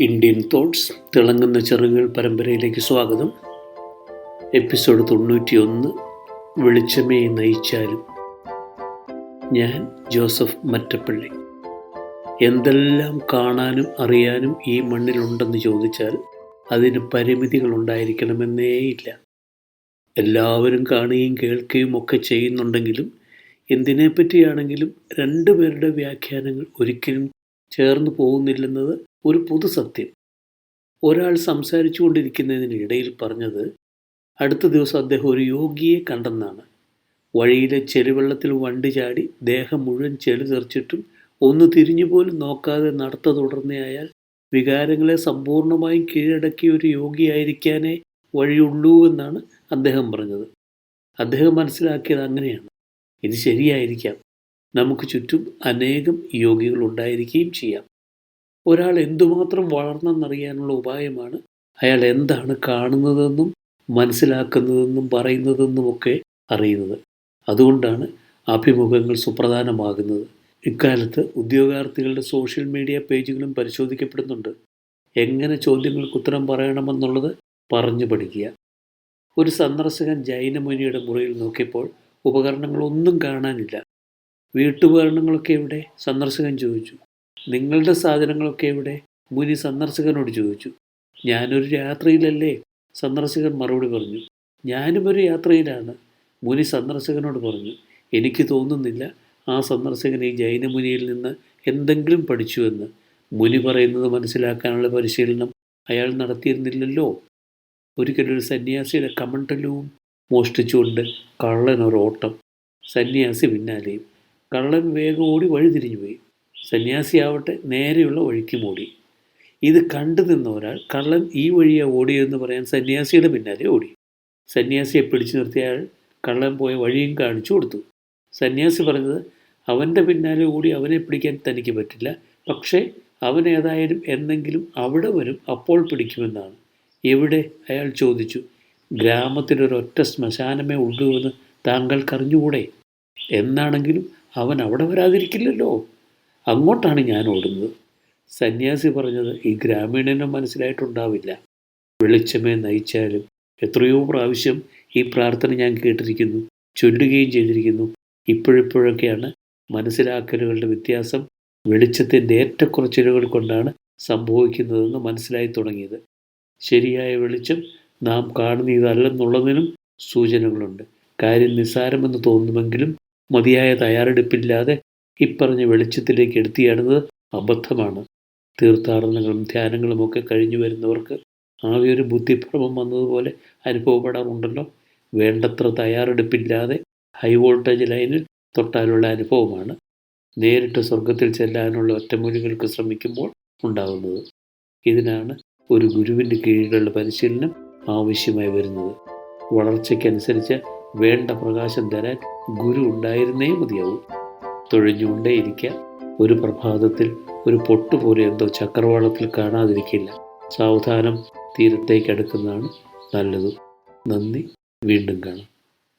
Indian thoughts തിളങ്ങുന്ന ചെറുകൾ പരമ്പരയിലേക്ക് സ്വാഗതം. എപ്പിസോഡ് തൊണ്ണൂറ്റിയൊന്ന് വെളിച്ചമേ നയിച്ചാലും. ഞാൻ ജോസഫ് മറ്റപ്പള്ളി. എന്തെല്ലാം കാണാനും അറിയാനും ഈ മണ്ണിലുണ്ടെന്ന് ചോദിച്ചാൽ അതിന് പരിമിതികൾ ഉണ്ടായിരിക്കണമെന്നേയില്ല എല്ലാവരും കാണുകയും കേൾക്കുകയും ഒക്കെ ചെയ്യുന്നുണ്ടെങ്കിലും എന്തിനെപ്പറ്റിയാണെങ്കിലും രണ്ടുപേരുടെ വ്യാഖ്യാനങ്ങൾ ഒരിക്കലും ചേർന്ന് പോകുന്നില്ലെന്നത് ഒരു പൊതുസത്യം. ഒരാൾ സംസാരിച്ചു കൊണ്ടിരിക്കുന്നതിനിടയിൽ പറഞ്ഞത് അടുത്ത ദിവസം അദ്ദേഹം ഒരു യോഗിയെ കണ്ടെന്നാണ്. വഴിയിലെ ചെളിവെള്ളത്തിൽ വണ്ടി ചാടി ദേഹം മുഴുവൻ ചെളി തെറിച്ചിട്ടും ഒന്ന് തിരിഞ്ഞു പോലും നോക്കാതെ നടത്ത തുടർന്നയാൽ വികാരങ്ങളെ സമ്പൂർണമായും കീഴടക്കിയ ഒരു യോഗിയായിരിക്കാനേ വഴിയുള്ളൂ എന്നാണ് അദ്ദേഹം പറഞ്ഞത്. അദ്ദേഹം മനസ്സിലാക്കിയത് അങ്ങനെയാണ്. ഇത് ശരിയായിരിക്കാം. നമുക്ക് ചുറ്റും അനേകം യോഗികൾ ഉണ്ടായിരിക്കുകയും ചെയ്യാം. ഒരാൾ എന്തുമാത്രം വളർന്നെന്നറിയാനുള്ള ഉപായമാണ്. അയാൾ എന്താണ് കാണുന്നതെന്നും മനസ്സിലാക്കുന്നതെന്നും പറയുന്നതെന്നുമൊക്കെ അറിയുന്നത്. അതുകൊണ്ടാണ് അഭിമുഖങ്ങൾ സുപ്രധാനമാകുന്നത്. ഇക്കാലത്ത് ഉദ്യോഗാർത്ഥികളുടെ സോഷ്യൽ മീഡിയ പേജുകളും പരിശോധിക്കപ്പെടുന്നുണ്ട്. എങ്ങനെ ചോദ്യങ്ങൾക്ക് ഉത്തരം പറയണമെന്നുള്ളത് പറഞ്ഞു പഠിക്കുക. ഒരു സന്ദർശകൻ ജൈനമുനിയുടെ മുറിയിൽ നോക്കിയപ്പോൾ ഉപകരണങ്ങളൊന്നും കാണാനില്ല. വീട്ടുപകരണങ്ങളൊക്കെ എവിടെ? സന്ദർശകൻ ചോദിച്ചു. നിങ്ങളുടെ സാധനങ്ങളൊക്കെ എവിടെ? മുനി സന്ദർശകനോട് ചോദിച്ചു. ഞാനൊരു യാത്രയിലല്ലേ സന്ദർശകൻ മറുപടി പറഞ്ഞു. ഞാനും ഒരു യാത്രയിലാണ്. മുനി സന്ദർശകനോട് പറഞ്ഞു. എനിക്ക് തോന്നുന്നില്ല ആ സന്ദർശകൻ ഈ ജൈനമുനിയിൽ നിന്ന് എന്തെങ്കിലും പഠിച്ചുവെന്ന് മുനി പറയുന്നത് മനസ്സിലാക്കാനുള്ള പരിശീലനം അയാൾ നടത്തിയിരുന്നില്ലല്ലോ. ഒരിക്കലൊരു സന്യാസിയുടെ കമണ്ടലവും മോഷ്ടിച്ചുകൊണ്ട് കള്ളൻ ഒരു ഓട്ടം സന്യാസി പിന്നാലെയും. കള്ളൻ വേഗം ഓടി വഴിതിരിഞ്ഞുപോയി. സന്യാസിയാവട്ടെ നേരെയുള്ള വഴിക്ക് മൂടി. ഇത് കണ്ടു നിന്ന ഒരാൾ കള്ളൻ ഈ വഴിയെ ഓടിയതെന്ന് പറയാൻ സന്യാസിയുടെ പിന്നാലെ ഓടി. സന്യാസിയെ പിടിച്ചു നിർത്തിയാൽ കള്ളൻ പോയ വഴിയും കാണിച്ചു കൊടുത്തു. സന്യാസി പറഞ്ഞത് അവന്റെ പിന്നാലെ ഓടി അവനെ പിടിക്കാൻ തനിക്ക് പറ്റില്ല. പക്ഷേ അവൻ ഏതായാലും എന്നെങ്കിലും അവിടെ വരും അപ്പോൾ പിടിക്കുമെന്നാണ്. എവിടെ? അയാൾ ചോദിച്ചു. ഗ്രാമത്തിലൊരൊറ്റ ശ്മശാനമേ ഉള്ളൂ എന്ന് താങ്കൾക്കറിഞ്ഞുകൂടെ? എന്നാണെങ്കിലും അവൻ അവിടെ വരാതിരിക്കില്ലല്ലോ. അങ്ങോട്ടാണ് ഞാൻ ഓടുന്നത്. സന്യാസി പറഞ്ഞത് ഈ ഗ്രാമീണനും മനസ്സിലായിട്ടുണ്ടാവില്ല. വെളിച്ചമേ നയിച്ചാലും എത്രയോ പ്രാവശ്യം ഈ പ്രാർത്ഥന ഞാൻ കേട്ടിരിക്കുന്നു ചൊല്ലുകയും ചെയ്തിരിക്കുന്നു. ഇപ്പോഴിപ്പോഴൊക്കെയാണ് മനസ്സിലാക്കലുകളുടെ വ്യത്യാസം വെളിച്ചത്തിന്റെ ഏറ്റക്കുറച്ചിലുകൾ കൊണ്ടാണ് സംഭവിക്കുന്നതെന്ന് മനസ്സിലായി തുടങ്ങിയത്. ശരിയായ വെളിച്ചം നാം കാണുന്ന ഇതല്ലെന്നുള്ളതിനും സൂചനകളുണ്ട്. കാര്യം നിസ്സാരമെന്ന് തോന്നുമെങ്കിലും മതിയായ തയ്യാറെടുപ്പില്ലാതെ ഇപ്പറഞ്ഞ വെളിച്ചത്തിലേക്ക് എടുത്തിയാടുന്നത് അബദ്ധമാണ്. തീർത്ഥാടനങ്ങളും ധ്യാനങ്ങളും ഒക്കെ കഴിഞ്ഞു വരുന്നവർക്ക് ആകെ ഒരു ബുദ്ധിഭ്രമം വന്നതുപോലെ അനുഭവപ്പെടാറുണ്ടല്ലോ. വേണ്ടത്ര തയ്യാറെടുപ്പില്ലാതെ ഹൈ വോൾട്ടേജ് ലൈനിൽ തൊട്ടാലുള്ള അനുഭവമാണ് നേരിട്ട് സ്വർഗത്തിൽ ചെല്ലാനുള്ള ഒറ്റമൂലികൾക്ക് ശ്രമിക്കുമ്പോൾ ഉണ്ടാകുന്നത് ഇതിനാണ് ഒരു ഗുരുവിന്റെ കീഴിലുള്ള പരിശീലനം ആവശ്യമായി വരുന്നത്. വളർച്ചയ്ക്കനുസരിച്ച് വേണ്ട പ്രകാശം തരാൻ ഗുരു ഉണ്ടായിരുന്നേ മതിയാവും. തൊഴിഞ്ഞുകൊണ്ടേയിരിക്കുക. ഒരു പ്രഭാതത്തിൽ ഒരു പൊട്ടുപോലെ എന്തോ ചക്രവാളത്തിൽ കാണാതിരിക്കില്ല. സാവധാനം തീരത്തേക്ക് അടുക്കുന്നതാണ് നല്ലതും. നന്ദി. വീണ്ടും കാണാം.